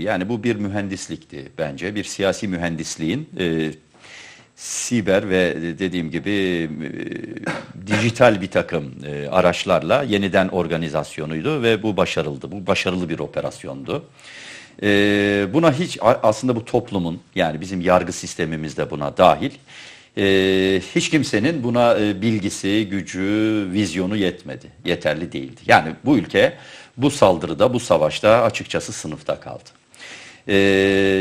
Yani bu bir mühendislikti bence. Bir siyasi mühendisliğin e, siber ve dediğim gibi e, dijital bir takım e, araçlarla yeniden organizasyonuydu ve bu başarıldı. Bu başarılı bir operasyondu. E, buna hiç aslında bu toplumun yani bizim yargı sistemimiz de buna dahil. e, hiç kimsenin buna e, bilgisi, gücü, vizyonu yetmedi. Yeterli değildi. Yani bu ülke bu saldırıda, bu savaşta açıkçası sınıfta kaldı. Ee,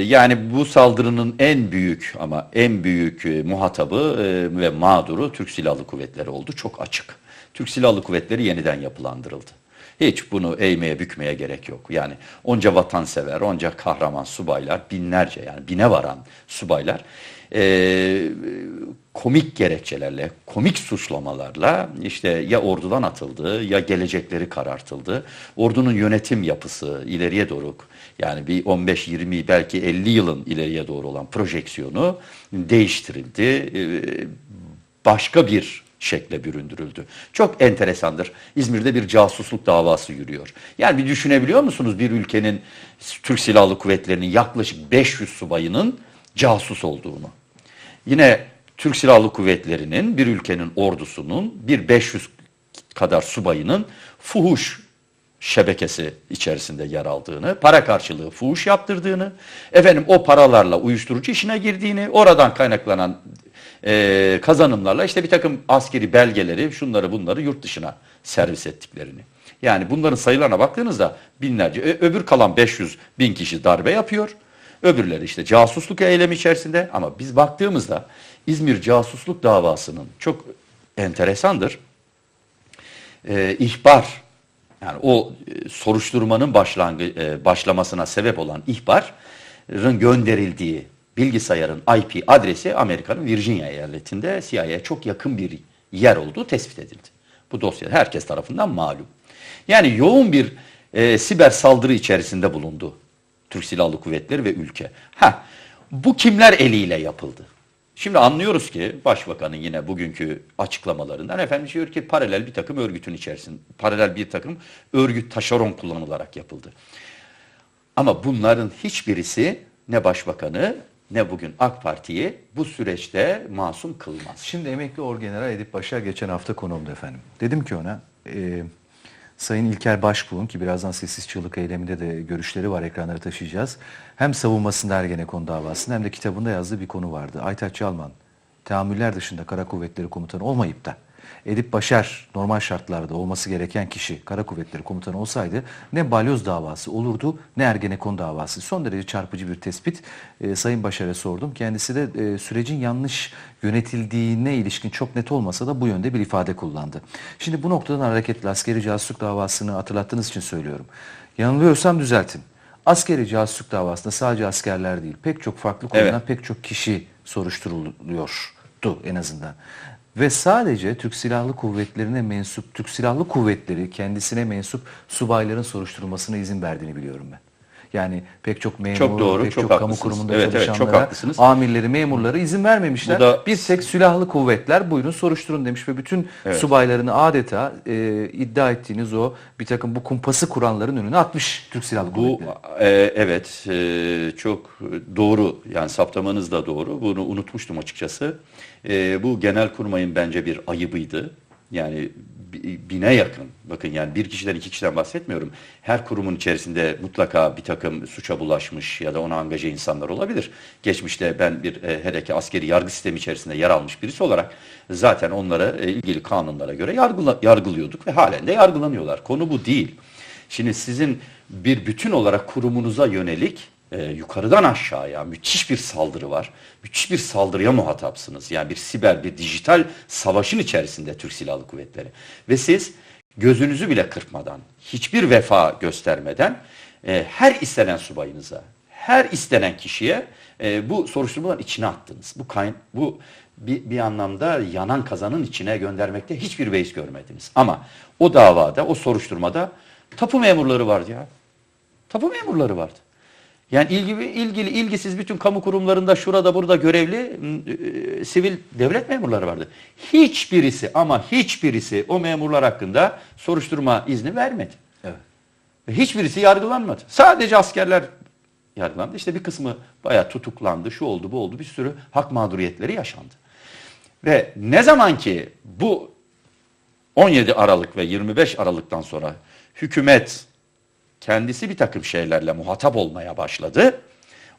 yani bu saldırının en büyük ama en büyük e, muhatabı e, ve mağduru Türk Silahlı Kuvvetleri oldu. Çok açık. Türk Silahlı Kuvvetleri yeniden yapılandırıldı. Hiç bunu eğmeye bükmeye gerek yok. Yani onca vatansever, onca kahraman subaylar, binlerce yani bine varan subaylar e, komik gerekçelerle, komik suçlamalarla işte ya ordudan atıldı ya gelecekleri karartıldı. Ordunun yönetim yapısı ileriye doğru yani bir 15-20 belki 50 yılın ileriye doğru olan projeksiyonu değiştirildi. Ee, Başka bir şekle büründürüldü. Çok enteresandır. İzmir'de bir casusluk davası yürüyor. Yani bir düşünebiliyor musunuz bir ülkenin Türk Silahlı Kuvvetleri'nin yaklaşık 500 subayının casus olduğunu? Yine Türk Silahlı Kuvvetleri'nin bir ülkenin ordusunun bir 500 kadar subayının fuhuş şebekesi içerisinde yer aldığını, para karşılığı fuhuş yaptırdığını, efendim o paralarla uyuşturucu işine girdiğini, oradan kaynaklanan e, kazanımlarla işte bir takım askeri belgeleri, şunları bunları yurt dışına servis ettiklerini. Yani bunların sayılarına baktığınızda binlerce, öbür kalan 500 bin kişi darbe yapıyor. Öbürleri işte casusluk eylemi içerisinde ama biz baktığımızda İzmir casusluk davasının çok enteresandır. Ee, ihbar yani o e, soruşturmanın başlangı, e, başlamasına sebep olan ihbarın gönderildiği bilgisayarın IP adresi Amerika'nın Virginia eyaletinde CIA'ya çok yakın bir yer olduğu tespit edildi. Bu dosya herkes tarafından malum. Yani yoğun bir e, siber saldırı içerisinde bulundu Türk Silahlı Kuvvetleri ve ülke. Ha, bu kimler eliyle yapıldı? Şimdi anlıyoruz ki başbakanın yine bugünkü açıklamalarından efendim diyor ki paralel bir takım örgütün içerisinde paralel bir takım örgüt taşeron kullanılarak yapıldı. Ama bunların hiçbirisi ne başbakanı ne bugün AK Parti'yi bu süreçte masum kılmaz. Şimdi emekli Orgeneral Edip Başar geçen hafta konuğumdu efendim. Dedim ki ona e, Sayın İlker Başbuğ'un ki birazdan sessiz çığlık eyleminde de görüşleri var ekranlara taşıyacağız. Hem savunmasında Ergenekon davasında hem de kitabında yazdığı bir konu vardı. Aytaç Çalman teamüller dışında Kara Kuvvetleri Komutanı olmayıp da Edip Başar normal şartlarda olması gereken kişi Kara Kuvvetleri Komutanı olsaydı ne balyoz davası olurdu ne Ergenekon davası. Son derece çarpıcı bir tespit. Ee, Sayın Başar'a sordum. Kendisi de e, sürecin yanlış yönetildiğine ilişkin çok net olmasa da bu yönde bir ifade kullandı. Şimdi bu noktadan hareketle askeri casusluk davasını hatırlattığınız için söylüyorum. Yanılıyorsam düzeltin. Askeri casusluk davasında sadece askerler değil pek çok farklı konudan Evet. pek çok kişi soruşturuluyordu en azından. Ve sadece Türk Silahlı Kuvvetleri'ne mensup, Türk Silahlı Kuvvetleri kendisine mensup subayların soruşturulmasına izin verdiğini biliyorum ben. Yani pek çok memur, Çok doğru, pek çok çok, kamu kurumunda Evet, evet, çok çalışanlara, haklısınız. amirleri, memurları izin vermemişler. Bu da- Bir tek silahlı kuvvetler buyurun soruşturun demiş ve bütün subaylarını adeta e, iddia ettiğiniz o bir takım bu kumpası kuranların önüne atmış Türk Silahlı Bu Kuvvetleri. e, evet e, çok doğru yani saptamanız da doğru. Bunu unutmuştum açıkçası. E, bu Genelkurmay'ın bence bir ayıbıydı. Yani bine yakın. Bakın yani bir kişiden iki kişiden bahsetmiyorum. Her kurumun içerisinde mutlaka bir takım suça bulaşmış ya da ona angaje insanlar olabilir. Geçmişte ben bir e, hele ki askeri yargı sistemi içerisinde yer almış birisi olarak zaten onlara e, ilgili kanunlara göre yargıla, yargılıyorduk ve halen de yargılanıyorlar. Konu bu değil. Şimdi sizin bir bütün olarak kurumunuza yönelik e, yukarıdan aşağıya müthiş bir saldırı var. Müthiş bir saldırıya muhatapsınız. Yani bir siber, bir dijital savaşın içerisinde Türk Silahlı Kuvvetleri. Ve siz gözünüzü bile kırpmadan, hiçbir vefa göstermeden e, her istenen subayınıza, her istenen kişiye e, bu soruşturmaların içine attınız. Bu kayn bu bir, bir anlamda yanan kazanın içine göndermekte hiçbir beis görmediniz. Ama o davada, o soruşturmada tapu memurları vardı ya. Tapu memurları vardı. Yani ilgili, ilgili ilgisiz bütün kamu kurumlarında şurada burada görevli e, sivil devlet memurları vardı. Hiçbirisi ama hiçbirisi o memurlar hakkında soruşturma izni vermedi. Evet. Ve hiçbirisi yargılanmadı. Sadece askerler yargılandı. İşte bir kısmı bayağı tutuklandı, şu oldu, bu oldu. Bir sürü hak mağduriyetleri yaşandı. Ve ne zaman ki bu 17 Aralık ve 25 Aralık'tan sonra hükümet kendisi bir takım şeylerle muhatap olmaya başladı.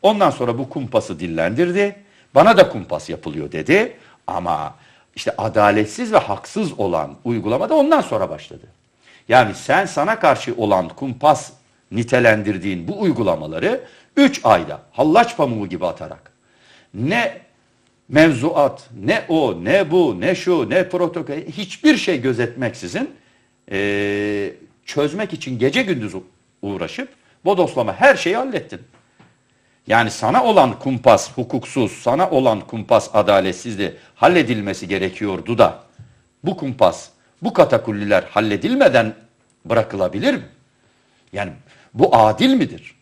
Ondan sonra bu kumpası dillendirdi. Bana da kumpas yapılıyor dedi. Ama işte adaletsiz ve haksız olan uygulamada ondan sonra başladı. Yani sen sana karşı olan kumpas nitelendirdiğin bu uygulamaları 3 ayda hallaç pamuğu gibi atarak ne mevzuat, ne o, ne bu, ne şu, ne protokol, hiçbir şey gözetmeksizin eee, çözmek için gece gündüz uğraşıp bodoslama her şeyi hallettin. Yani sana olan kumpas hukuksuz, sana olan kumpas adaletsizdi halledilmesi gerekiyordu da bu kumpas, bu katakulliler halledilmeden bırakılabilir mi? Yani bu adil midir?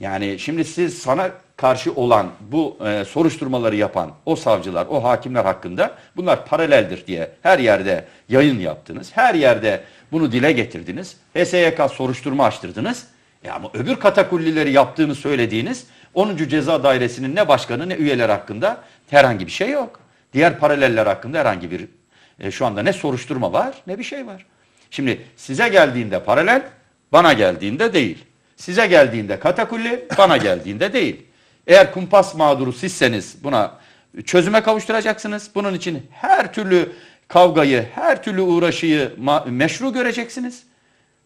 Yani şimdi siz sana karşı olan bu e, soruşturmaları yapan o savcılar, o hakimler hakkında bunlar paraleldir diye her yerde yayın yaptınız. Her yerde bunu dile getirdiniz. HSYK soruşturma açtırdınız. E ama öbür katakullileri yaptığını söylediğiniz 10. Ceza Dairesi'nin ne başkanı ne üyeler hakkında herhangi bir şey yok. Diğer paraleller hakkında herhangi bir e, şu anda ne soruşturma var ne bir şey var. Şimdi size geldiğinde paralel, bana geldiğinde değil. Size geldiğinde katakulli, bana geldiğinde değil. Eğer kumpas mağduru sizseniz buna çözüme kavuşturacaksınız. Bunun için her türlü kavgayı, her türlü uğraşıyı meşru göreceksiniz.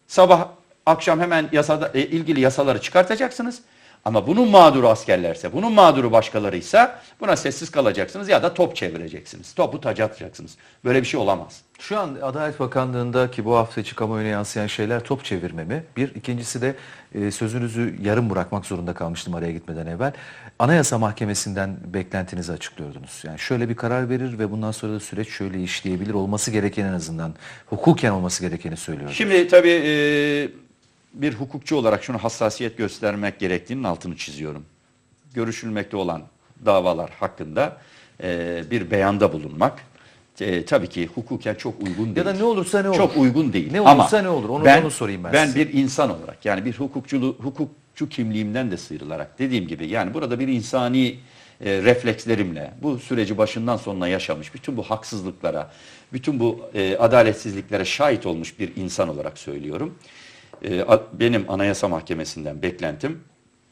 Sabah akşam hemen yasada, e, ilgili yasaları çıkartacaksınız. Ama bunun mağduru askerlerse, bunun mağduru başkalarıysa buna sessiz kalacaksınız ya da top çevireceksiniz. Topu taca atacaksınız. Böyle bir şey olamaz. Şu an Adalet Bakanlığı'nda ki bu hafta kamuoyuna yansıyan şeyler top çevirme mi? Bir. ikincisi de e, sözünüzü yarım bırakmak zorunda kalmıştım araya gitmeden evvel. Anayasa Mahkemesi'nden beklentinizi açıklıyordunuz. Yani şöyle bir karar verir ve bundan sonra da süreç şöyle işleyebilir olması gereken en azından hukuken olması gerekeni söylüyor. Şimdi tabii e, bir hukukçu olarak şunu hassasiyet göstermek gerektiğinin altını çiziyorum. Görüşülmekte olan davalar hakkında e, bir beyanda bulunmak e, tabii ki hukuken çok uygun değil. Ya da ne olursa ne olur. Çok uygun değil. Ne Ama olursa ne olur. Onu- onu sorayım ben Ben size. bir insan olarak yani bir hukukçulu, hukukçu kimliğimden de sıyrılarak dediğim gibi yani burada bir insani e, reflekslerimle bu süreci başından sonuna yaşamış bütün bu haksızlıklara, bütün bu e, adaletsizliklere şahit olmuş bir insan olarak söylüyorum. E, a- benim Anayasa Mahkemesi'nden beklentim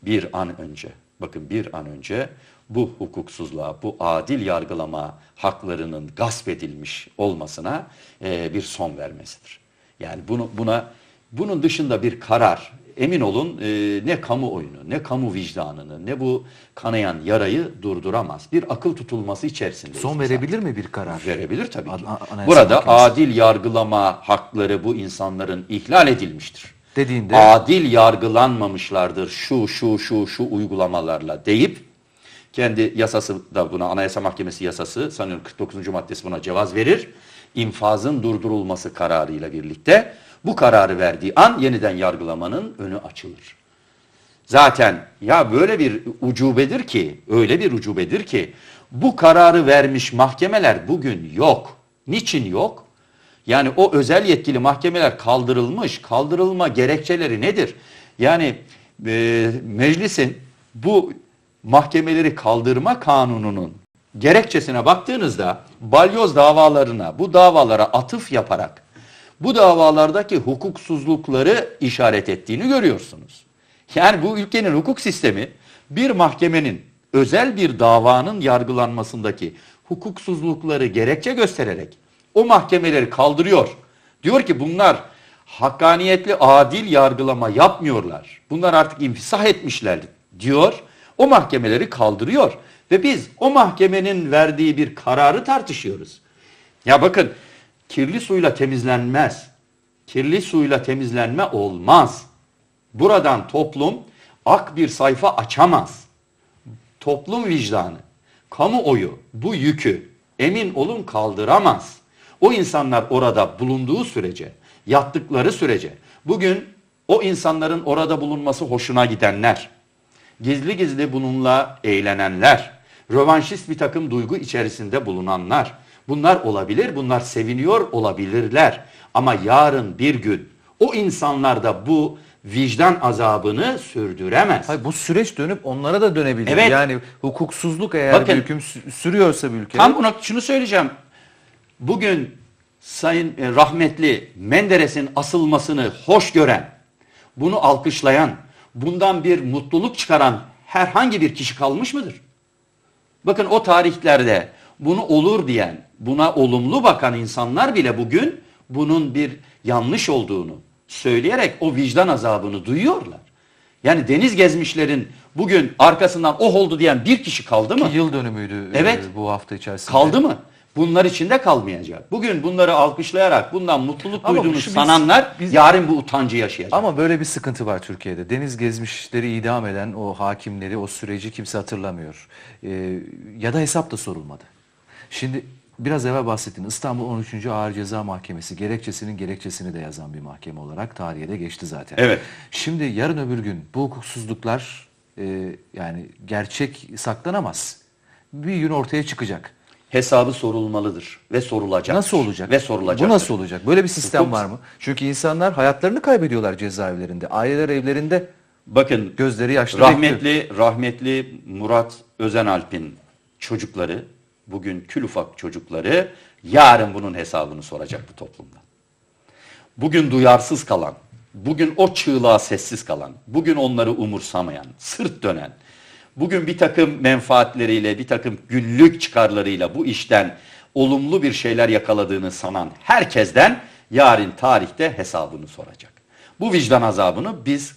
bir an önce, bakın bir an önce bu hukuksuzluğa, bu adil yargılama haklarının gasp edilmiş olmasına e, bir son vermesidir. Yani bunu buna bunun dışında bir karar emin olun e, ne kamuoyunu, ne kamu vicdanını, ne bu kanayan yarayı durduramaz. Bir akıl tutulması içerisinde. Son verebilir mi bir karar? Verebilir tabii ki. An- a- Anayasa Burada Mahkemesi. adil yargılama hakları bu insanların ihlal edilmiştir. Dediğinde- adil yargılanmamışlardır şu şu şu şu uygulamalarla deyip kendi yasası da buna Anayasa Mahkemesi yasası sanıyorum 49. maddesi buna cevaz verir. İnfazın durdurulması kararıyla birlikte bu kararı verdiği an yeniden yargılamanın önü açılır. Zaten ya böyle bir ucubedir ki, öyle bir ucubedir ki bu kararı vermiş mahkemeler bugün yok. Niçin yok? Yani o özel yetkili mahkemeler kaldırılmış. Kaldırılma gerekçeleri nedir? Yani e, meclisin bu mahkemeleri kaldırma kanununun gerekçesine baktığınızda balyoz davalarına, bu davalara atıf yaparak bu davalardaki hukuksuzlukları işaret ettiğini görüyorsunuz. Yani bu ülkenin hukuk sistemi bir mahkemenin özel bir davanın yargılanmasındaki hukuksuzlukları gerekçe göstererek o mahkemeleri kaldırıyor. Diyor ki bunlar hakkaniyetli adil yargılama yapmıyorlar. Bunlar artık infisah etmişler diyor. O mahkemeleri kaldırıyor ve biz o mahkemenin verdiği bir kararı tartışıyoruz. Ya bakın kirli suyla temizlenmez. Kirli suyla temizlenme olmaz. Buradan toplum ak bir sayfa açamaz. Toplum vicdanı, kamuoyu bu yükü emin olun kaldıramaz. O insanlar orada bulunduğu sürece, yattıkları sürece, bugün o insanların orada bulunması hoşuna gidenler, gizli gizli bununla eğlenenler, rövanşist bir takım duygu içerisinde bulunanlar, bunlar olabilir, bunlar seviniyor olabilirler. Ama yarın bir gün o insanlar da bu vicdan azabını sürdüremez. Hayır, bu süreç dönüp onlara da dönebilir. Evet. Yani hukuksuzluk eğer Bakın, bir hüküm sü- sürüyorsa bir ülkede. Tam buna şunu söyleyeceğim. Bugün Sayın e, rahmetli Menderes'in asılmasını hoş gören, bunu alkışlayan, bundan bir mutluluk çıkaran herhangi bir kişi kalmış mıdır? Bakın o tarihlerde bunu olur diyen, buna olumlu bakan insanlar bile bugün bunun bir yanlış olduğunu söyleyerek o vicdan azabını duyuyorlar. Yani deniz gezmişlerin bugün arkasından oh oldu diyen bir kişi kaldı mı? Yıl dönümüydü e, Evet. bu hafta içerisinde. Kaldı mı? Bunlar içinde kalmayacak. Bugün bunları alkışlayarak bundan mutluluk Ama duyduğunu şu biz- sananlar biz- yarın bu utancı yaşayacak. Ama böyle bir sıkıntı var Türkiye'de. Deniz gezmişleri idam eden o hakimleri, o süreci kimse hatırlamıyor. Ee, ya da hesap da sorulmadı. Şimdi biraz evvel bahsettin İstanbul 13. Ağır Ceza Mahkemesi gerekçesinin gerekçesini de yazan bir mahkeme olarak tarihe de geçti zaten. Evet. Şimdi yarın öbür gün bu hukuksuzluklar e, yani gerçek saklanamaz. Bir gün ortaya çıkacak. Hesabı sorulmalıdır ve sorulacak. Nasıl olacak? Ve sorulacak. Bu nasıl olacak? Böyle bir sistem Hukuk- var mı? Çünkü insanlar hayatlarını kaybediyorlar cezaevlerinde. Aileler evlerinde Bakın gözleri yaşlı bekliyor. rahmetli rahmetli Murat Özenalp'in çocukları bugün kül ufak çocukları yarın bunun hesabını soracak bu toplumdan. Bugün duyarsız kalan, bugün o çığlığa sessiz kalan, bugün onları umursamayan, sırt dönen, bugün bir takım menfaatleriyle, bir takım güllük çıkarlarıyla bu işten olumlu bir şeyler yakaladığını sanan herkesten yarın tarihte hesabını soracak. Bu vicdan azabını biz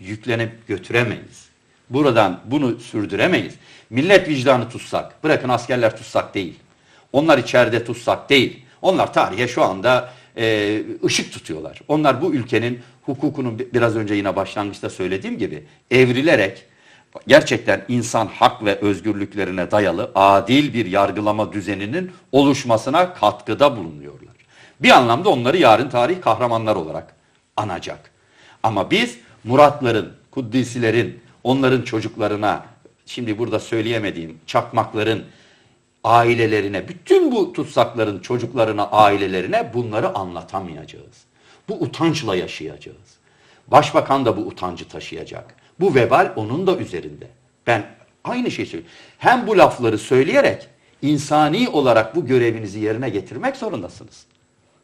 yüklenip götüremeyiz. Buradan bunu sürdüremeyiz. Millet vicdanı tutsak, bırakın askerler tutsak değil. Onlar içeride tutsak değil. Onlar tarihe şu anda e, ışık tutuyorlar. Onlar bu ülkenin hukukunu bi- biraz önce yine başlangıçta söylediğim gibi evrilerek gerçekten insan hak ve özgürlüklerine dayalı adil bir yargılama düzeninin oluşmasına katkıda bulunuyorlar. Bir anlamda onları yarın tarih kahramanlar olarak anacak. Ama biz Muratların, Kuddisilerin, onların çocuklarına, şimdi burada söyleyemediğim çakmakların ailelerine, bütün bu tutsakların çocuklarına, ailelerine bunları anlatamayacağız. Bu utançla yaşayacağız. Başbakan da bu utancı taşıyacak. Bu vebal onun da üzerinde. Ben aynı şeyi söylüyorum. Hem bu lafları söyleyerek insani olarak bu görevinizi yerine getirmek zorundasınız.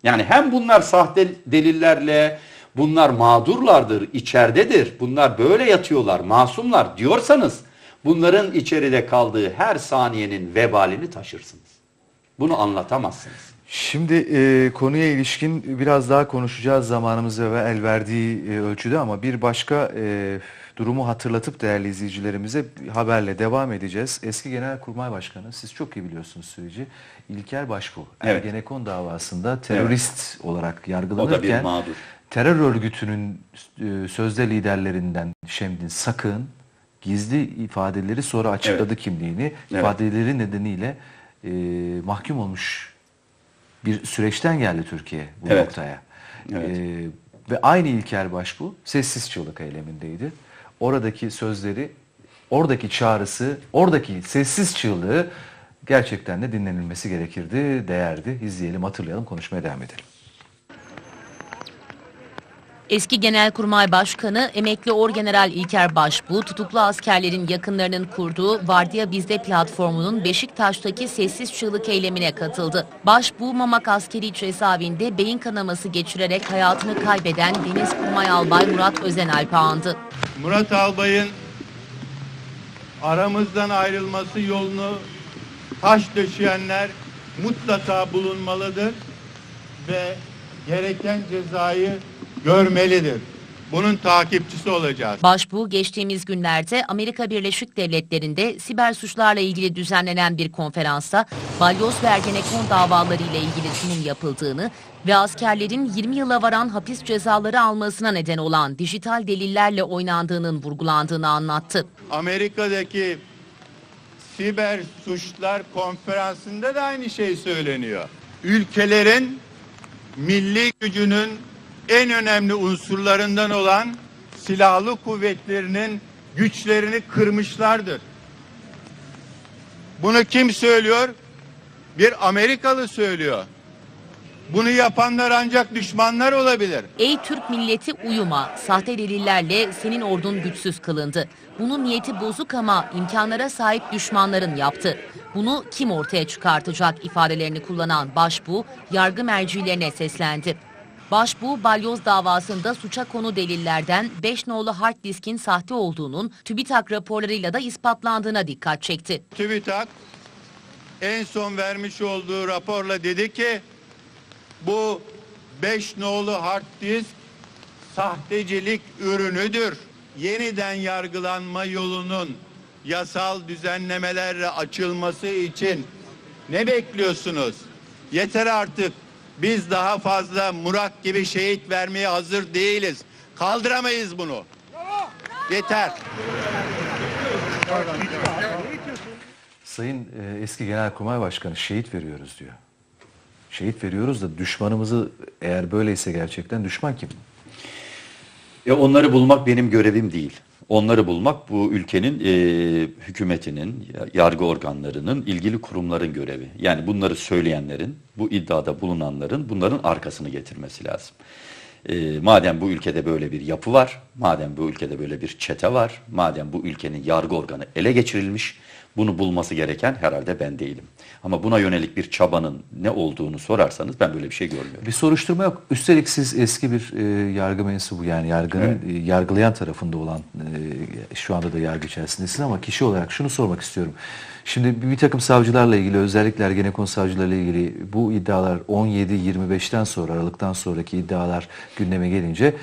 Yani hem bunlar sahte delillerle, bunlar mağdurlardır, içeridedir, bunlar böyle yatıyorlar, masumlar diyorsanız bunların içeride kaldığı her saniyenin vebalini taşırsınız. Bunu anlatamazsınız. Şimdi e, konuya ilişkin biraz daha konuşacağız zamanımızı ve el verdiği e, ölçüde ama bir başka e, durumu hatırlatıp değerli izleyicilerimize haberle devam edeceğiz. Eski Genelkurmay Başkanı, siz çok iyi biliyorsunuz süreci, İlker Başbuğ, Evet. Ergenekon davasında terörist olarak O yargılanırken terör örgütünün e, sözde liderlerinden Şemdin Sakın gizli ifadeleri sonra açıkladı Evet. kimliğini. Evet. İfadeleri nedeniyle e, mahkum olmuş bir süreçten geldi Türkiye bu Evet. noktaya. Evet. E, ve aynı İlker Başbuğ sessiz çığlık eylemindeydi. Oradaki sözleri, oradaki çağrısı, oradaki sessiz çığlığı gerçekten de dinlenilmesi gerekirdi, değerdi. İzleyelim, hatırlayalım, konuşmaya devam edelim. Eski Genelkurmay Başkanı emekli Orgeneral İlker Başbuğ tutuklu askerlerin yakınlarının kurduğu Vardiya Bizde platformunun Beşiktaş'taki sessiz çığlık eylemine katıldı. Başbuğ Mamak Askeri Cezaevinde beyin kanaması geçirerek hayatını kaybeden Deniz Kurmay Albay Murat Özenalp'i andı. Murat Albay'ın aramızdan ayrılması yolunu taş döşeyenler mutlaka bulunmalıdır ve gereken cezayı görmelidir. Bunun takipçisi olacağız. Başbuğ geçtiğimiz günlerde Amerika Birleşik Devletleri'nde siber suçlarla ilgili düzenlenen bir konferansta balyoz ve Ergenekon davaları ile ilgili sunum yapıldığını ve askerlerin 20 yıla varan hapis cezaları almasına neden olan dijital delillerle oynandığının vurgulandığını anlattı. Amerika'daki siber suçlar konferansında da aynı şey söyleniyor. Ülkelerin milli gücünün en önemli unsurlarından olan silahlı kuvvetlerinin güçlerini kırmışlardır. Bunu kim söylüyor? Bir Amerikalı söylüyor. Bunu yapanlar ancak düşmanlar olabilir. Ey Türk milleti uyuma, sahte delillerle senin ordun güçsüz kılındı. Bunun niyeti bozuk ama imkanlara sahip düşmanların yaptı. Bunu kim ortaya çıkartacak ifadelerini kullanan Başbuğ, yargı mercilerine seslendi. Başbuğ, balyoz davasında suça konu delillerden 5 nolu hard diskin sahte olduğunun TÜBİTAK raporlarıyla da ispatlandığına dikkat çekti. TÜBİTAK en son vermiş olduğu raporla dedi ki bu 5 nolu hard disk sahtecilik ürünüdür. Yeniden yargılanma yolunun yasal düzenlemelerle açılması için ne bekliyorsunuz? Yeter artık. Biz daha fazla Murat gibi şehit vermeye hazır değiliz. Kaldıramayız bunu. Yeter. Sayın e, eski Genelkurmay Başkanı şehit veriyoruz diyor. Şehit veriyoruz da düşmanımızı eğer böyleyse gerçekten düşman kim? E onları bulmak benim görevim değil. Onları bulmak bu ülkenin e, hükümetinin, yargı organlarının, ilgili kurumların görevi. Yani bunları söyleyenlerin, bu iddiada bulunanların bunların arkasını getirmesi lazım. E, madem bu ülkede böyle bir yapı var, madem bu ülkede böyle bir çete var, madem bu ülkenin yargı organı ele geçirilmiş, bunu bulması gereken herhalde ben değilim. Ama buna yönelik bir çabanın ne olduğunu sorarsanız ben böyle bir şey görmüyorum. Bir soruşturma yok. Üstelik siz eski bir e, yargı mensubu yani yargının e, yargılayan tarafında olan e, şu anda da yargı içerisindesin ama kişi olarak şunu sormak istiyorum. Şimdi bir, bir takım savcılarla ilgili özellikle Ergenekon savcılarıyla ilgili bu iddialar 17-25'ten sonra Aralık'tan sonraki iddialar gündeme gelince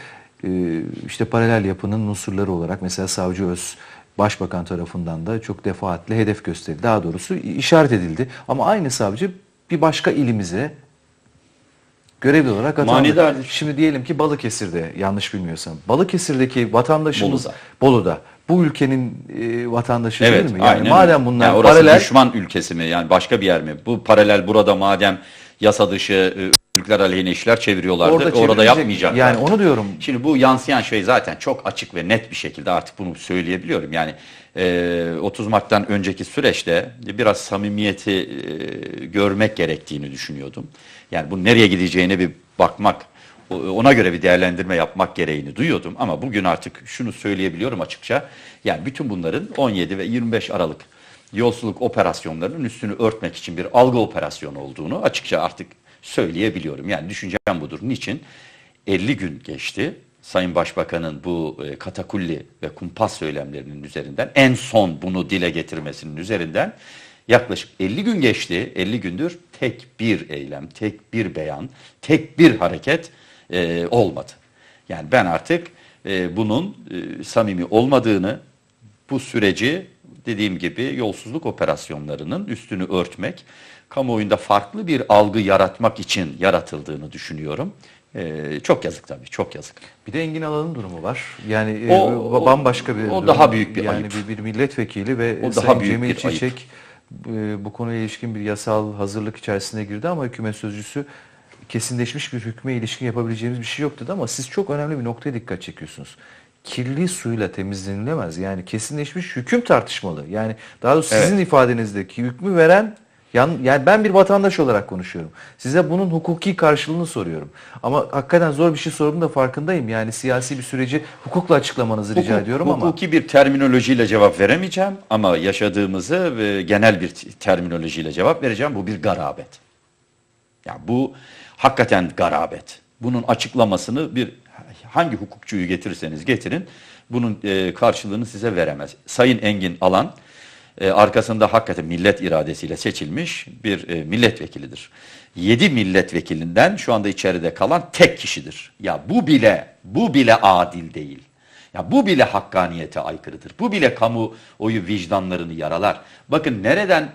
e, işte paralel yapının unsurları olarak mesela Savcı Öz Başbakan tarafından da çok defaatle hedef gösterildi. Daha doğrusu işaret edildi. Ama aynı savcı bir başka ilimize görevli olarak atandı. Manidardır. Şimdi diyelim ki Balıkesir'de yanlış bilmiyorsam. Balıkesir'deki vatandaşımız Bolu'da. Bolu'da. Bu ülkenin e, vatandaşı Evet, değil mi? Yani aynen madem bunlar Yani orası paralel düşman ülkesi mi? Yani başka bir yer mi? Bu paralel burada madem yasa dışı e, Türkler aleyhine işler çeviriyorlardı. Orada Orada, yapmayacaklar. Yani onu diyorum. Şimdi bu yansıyan şey zaten çok açık ve net bir şekilde artık bunu söyleyebiliyorum. Yani e, 30 Mart'tan önceki süreçte biraz samimiyeti e, görmek gerektiğini düşünüyordum. Yani bu nereye gideceğine bir bakmak, ona göre bir değerlendirme yapmak gereğini duyuyordum. Ama bugün artık şunu söyleyebiliyorum açıkça. Yani bütün bunların 17 ve 25 Aralık yolsuzluk operasyonlarının üstünü örtmek için bir algı operasyonu olduğunu açıkça artık söyleyebiliyorum. Yani düşüncem budur. Niçin? 50 gün geçti. Sayın Başbakan'ın bu e, katakulli ve kumpas söylemlerinin üzerinden en son bunu dile getirmesinin üzerinden yaklaşık 50 gün geçti. 50 gündür tek bir eylem, tek bir beyan, tek bir hareket e, olmadı. Yani ben artık e, bunun e, samimi olmadığını, bu süreci dediğim gibi yolsuzluk operasyonlarının üstünü örtmek, kamuoyunda farklı bir algı yaratmak için yaratıldığını düşünüyorum. Ee, çok yazık tabii, çok yazık. bir de Engin Alan'ın durumu var. Yani e, O- ba- bambaşka bir o durum. daha büyük bir yani ayıp. bir, bir milletvekili ve O Sayın daha büyük Cemil bir ayıp. Çiçek e, bu konuya ilişkin bir yasal hazırlık içerisine girdi ama hükümet sözcüsü kesinleşmiş bir hükme ilişkin yapabileceğimiz bir şey yok dedi ama siz çok önemli bir noktaya dikkat çekiyorsunuz. Kirli suyla temizlenilemez. Yani kesinleşmiş hüküm tartışmalı. Yani daha doğrusu Evet. sizin ifadenizdeki hükmü veren yani ben bir vatandaş olarak konuşuyorum. Size bunun hukuki karşılığını soruyorum. Ama hakikaten zor bir şey sorduğum da farkındayım. Yani siyasi bir süreci hukukla açıklamanızı rica Hukuk- ediyorum ama Hukuki bir terminolojiyle cevap veremeyeceğim ama yaşadığımızı ve genel bir terminolojiyle cevap vereceğim. Bu bir garabet. Ya bu hakikaten garabet. Bunun açıklamasını bir hangi hukukçuyu getirirseniz getirin bunun e, karşılığını size veremez. Sayın Engin Alan e, arkasında hakikaten millet iradesiyle seçilmiş bir e, milletvekilidir. 7 milletvekilinden şu anda içeride kalan tek kişidir. Ya bu bile bu bile adil değil. Ya bu bile hakkaniyete aykırıdır. Bu bile kamuoyu vicdanlarını yaralar. Bakın nereden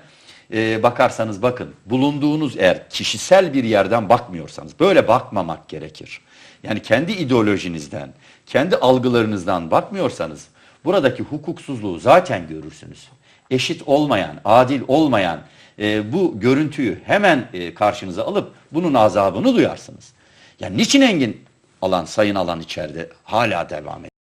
e, bakarsanız bakın bulunduğunuz eğer kişisel bir yerden bakmıyorsanız böyle bakmamak gerekir. Yani kendi ideolojinizden, kendi algılarınızdan bakmıyorsanız buradaki hukuksuzluğu zaten görürsünüz. Eşit olmayan, adil olmayan e, bu görüntüyü hemen e, karşınıza alıp bunun azabını duyarsınız. Yani niçin Engin alan, sayın alan içeride hala devam ediyor?